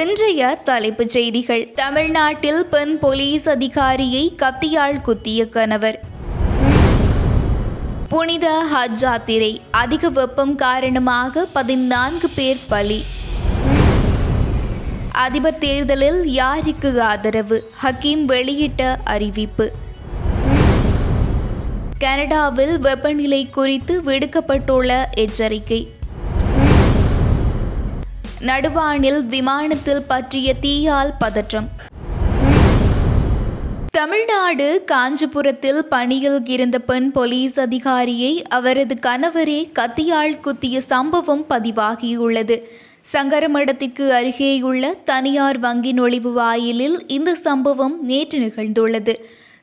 இன்றைய தலைப்புச் செய்திகள். தமிழ்நாட்டில் பெண் போலீஸ் அதிகாரியை கத்தியால் குத்திய கணவர். புனித ஹஜ் யாத்திரை. அதிக வெப்பம் காரணமாக பதினான்கு பேர் பலி. அதிபர் தேர்தலில் யாருக்கு ஆதரவு? ஹக்கீம் வெளியிட்ட அறிவிப்பு. கனடாவில் வெப்பநிலை குறித்து விடுக்கப்பட்டுள்ள எச்சரிக்கை. நடுவானில் விமானத்தில் பற்றிய தீயால் பதற்றம். தமிழ்நாடு காஞ்சிபுரத்தில் பணியில் இருந்த பெண் போலீஸ் அதிகாரியை அவரது கணவரே கத்தியால் குத்திய சம்பவம் பதிவாகியுள்ளது. சங்கரமடத்திற்கு அருகேயுள்ள தனியார் வங்கி நுழைவு வாயிலில் இந்த சம்பவம் நேற்று நிகழ்ந்துள்ளது.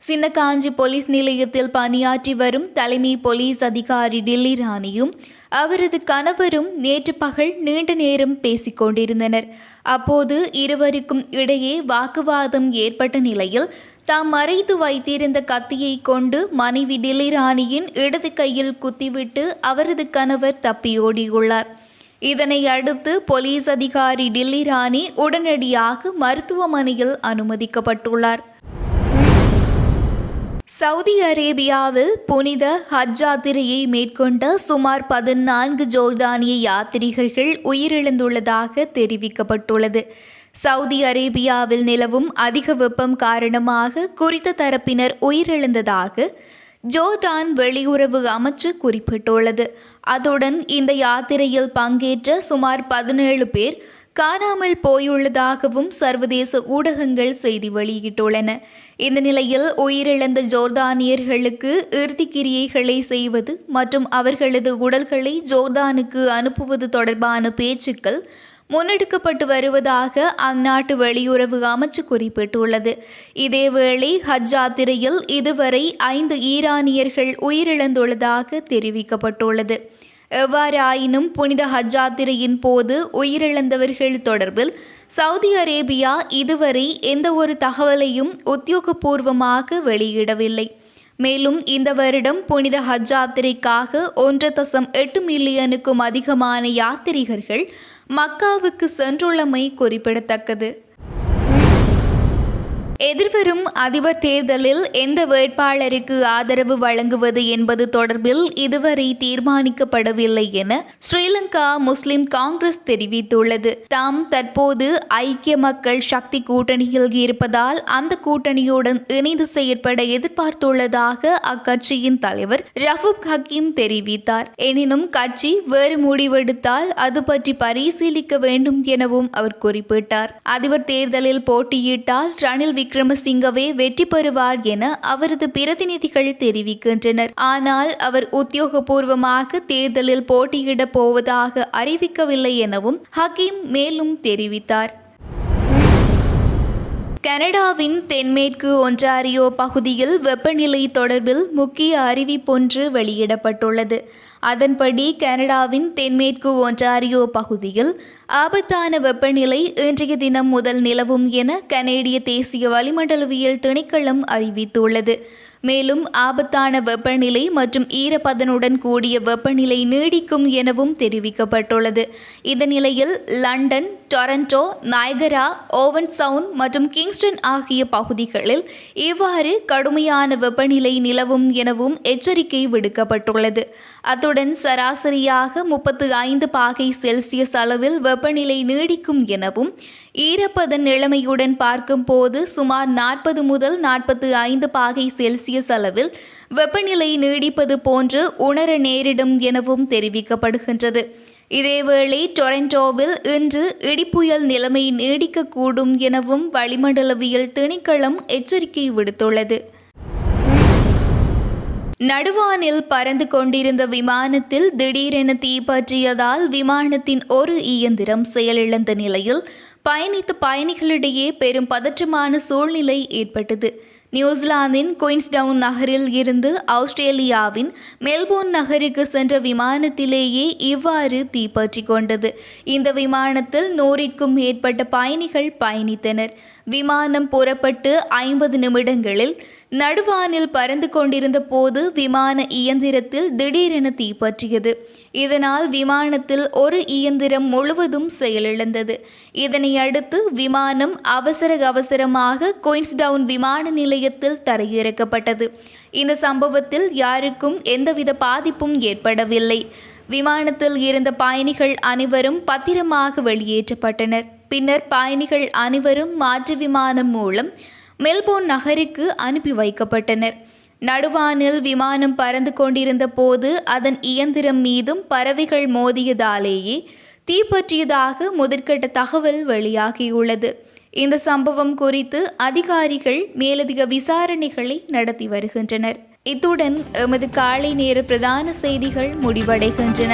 சின்னகாஞ்சி போலீஸ் நிலையத்தில் பணியாற்றி வரும் தலைமை போலீஸ் அதிகாரி டில்லி ராணியும் அவரது கணவரும் நேற்று பகல் நீண்ட நேரம் பேசிக் கொண்டிருந்தனர். அப்போது இருவருக்கும் இடையே வாக்குவாதம் ஏற்பட்ட நிலையில் தாம் மறைத்து வைத்திருந்த கத்தியை கொண்டு மனைவி டிலிராணியின் இடது கையில் குத்திவிட்டு அவரது கணவர் தப்பியோடியுள்ளார் இதனை அடுத்து போலீஸ் அதிகாரி டில்லி ராணி உடனடியாக மருத்துவமனையில் அனுமதிக்கப்பட்டுள்ளார். சவுதி அரேபியாவில் புனித ஹஜ் யாத்திரையை மேற்கொண்ட சுமார் பதினான்கு ஜோர்தானிய யாத்திரிகர்கள் உயிரிழந்துள்ளதாக தெரிவிக்கப்பட்டுள்ளது. சவுதி அரேபியாவில் நிலவும் அதிக வெப்பம் காரணமாக குறித்த தரப்பினர் உயிரிழந்ததாக ஜோர்தான் வெளியுறவு அமைச்சு குறிப்பிட்டுள்ளது. அதுடன் இந்த யாத்திரையில் பங்கேற்ற சுமார் பதினேழு பேர் காணாமல் போயுள்ளதாகவும் சர்வதேச ஊடகங்கள் செய்தி வெளியிட்டுள்ளன. இந்த நிலையில் உயிரிழந்த ஜோர்தானியர்களுக்கு இறுதிக்கிரியைகளை செய்வது மற்றும் அவர்களது உடல்களை ஜோர்தானுக்கு அனுப்புவது தொடர்பான பேச்சுக்கள் முன்னெடுக்கப்பட்டு வருவதாக அந்நாட்டு வெளியுறவு அமைச்சு குறிப்பிட்டுள்ளது. இதேவேளை ஹஜ் யாத்திரையில் இதுவரை ஐந்து ஈரானியர்கள் உயிரிழந்துள்ளதாக தெரிவிக்கப்பட்டுள்ளது. எவ்வாறாயினும் புனித ஹஜ் யாத்திரையின் போது உயிரிழந்தவர்கள் தொடர்பில் சவுதி அரேபியா இதுவரை எந்த ஒரு தகவலையும் உத்தியோகபூர்வமாக வெளியிடவில்லை. மேலும் இந்த வருடம் புனித ஹஜ் யாத்திரைக்காக ஒன்று தசம் எட்டு மில்லியனுக்கும் அதிகமான யாத்திரிகர்கள் மக்காவுக்கு சென்றுள்ளமை குறிப்பிடத்தக்கது. எதிர்வரும் அதிபர் தேர்தலில் எந்த வேட்பாளருக்கு ஆதரவு வழங்குவது என்பது தொடர்பில் இதுவரை தீர்மானிக்கப்படவில்லை என ஸ்ரீலங்கா முஸ்லிம் காங்கிரஸ் தெரிவித்துள்ளது. தாம் தற்போது ஐக்கிய மக்கள் சக்தி கூட்டணியில் இருப்பதால் அந்த கூட்டணியுடன் இணைந்து செயற்பட எதிர்பார்த்துள்ளதாக அக்கட்சியின் தலைவர் ரஃபூப் ஹக்கீம் தெரிவித்தார். எனினும் கட்சி வேறு முடிவெடுத்தால் அது பற்றி பரிசீலிக்க வேண்டும் எனவும் அவர் குறிப்பிட்டார். அதிபர் தேர்தலில் போட்டியிட்டால் ரணில் விக்ரமசிங்கவே வெற்றி பெறுவார் என அவரது பிரதிநிதிகள் தெரிவிக்கின்றனர். ஆனால் அவர் உத்தியோகபூர்வமாக தேர்தலில் போட்டியிடப் போவதாக அறிவிக்கவில்லை எனவும் ஹக்கீம் மேலும் தெரிவித்தார். கனடாவின் தென்மேற்கு ஒன்றாரியோ பகுதியில் வெப்பநிலை தொடர்பில் முக்கிய அறிவிப்பொன்று வெளியிடப்பட்டுள்ளது. அதன்படி கனடாவின் தென்மேற்கு ஒன்றாரியோ பகுதியில் ஆபத்தான வெப்பநிலை இன்றைய தினம் முதல் நிலவும் என கனேடிய தேசிய வளிமண்டலவியல் திணைக்களம் அறிவித்துள்ளது. மேலும் ஆபத்தான வெப்பநிலை மற்றும் ஈரப்பதனுடன் கூடிய வெப்பநிலை நீடிக்கும் எனவும் தெரிவிக்கப்பட்டுள்ளது. இந்த நிலையில் London Toronto Niagara Owen Sound மற்றும் கிங்ஸ்டன் ஆகிய பகுதிகளில் இவ்வாறு கடுமையான வெப்பநிலை நிலவும் எனவும் எச்சரிக்கை விடுக்கப்பட்டுள்ளது. அத்துடன் சராசரியாக முப்பத்து ஐந்து பாகை செல்சியஸ் அளவில் வெப்பநிலை நீடிக்கும் எனவும் ஈரப்பதன் நிலைமையுடன் பார்க்கும்போது சுமார் நாற்பது முதல் நாற்பத்து ஐந்து பாகை செல்சியஸ் அளவில் வெப்பநிலை நீடிப்பது போன்று உணர நேரிடும் எனவும் தெரிவிக்கப்படுகின்றது. இதேவேளை டொரண்டோவில் இன்று இடிப்புயல் நிலைமை நீடிக்கக்கூடும் எனவும் வளிமண்டலவியல் திணைக்களம் எச்சரிக்கை விடுத்துள்ளது. நடுவானில் பறந்து கொண்டிருந்த விமானத்தில் திடீரென தீப்பற்றியதால் விமானத்தின் ஒரு இயந்திரம் செயலிழந்த நிலையில் பயணித்த பயணிகளிடையே பெரும் பதற்றமான சூழ்நிலை ஏற்பட்டது. நியூசிலாந்தின் குயின்ஸ்டவுன் நகரில் இருந்து ஆஸ்திரேலியாவின் மெல்போர்ன் நகருக்கு சென்ற விமானத்திலேயே இவ்வாறு தீப்பற்றி கொண்டது. இந்த விமானத்தில் நூறிற்கும் மேற்பட்ட பயணிகள் பயணித்தனர். விமானம் புறப்பட்டு ஐம்பது நிமிடங்களில் நடுவானில் பறந்து கொண்டிருந்த போது விமான இயந்திரத்தில் திடீரென தீப்பற்றியது இதனால் விமானத்தில் ஒரு இயந்திரம் முழுவதும் செயலிழந்தது. இதனை அடுத்து விமானம் அவசர அவசரமாக குயின்ஸ்டவுன் விமான நிலையத்தில் தரையிறக்கப்பட்டது. இந்த சம்பவத்தில் யாருக்கும் எந்தவித பாதிப்பும் ஏற்படவில்லை. விமானத்தில் இருந்த பயணிகள் அனைவரும் பத்திரமாக வெளியேற்றப்பட்டனர். பின்னர் பயணிகள் அனைவரும் மாற்று விமானம் மூலம் மெல்போர்ன் நகருக்கு அனுப்பி வைக்கப்பட்டனர். நடுவானில் விமானம் பறந்து கொண்டிருந்த போது அதன் இயந்திரம் மீதும் பறவைகள் மோதியதாலேயே தீப்பற்றியதாக முதற்கட்ட தகவல் வெளியாகியுள்ளது. இந்த சம்பவம் குறித்து அதிகாரிகள் மேலதிக விசாரணைகளை நடத்தி வருகின்றனர். இத்துடன் எமது காலை நேர பிரதான செய்திகள் முடிவடைகின்றன.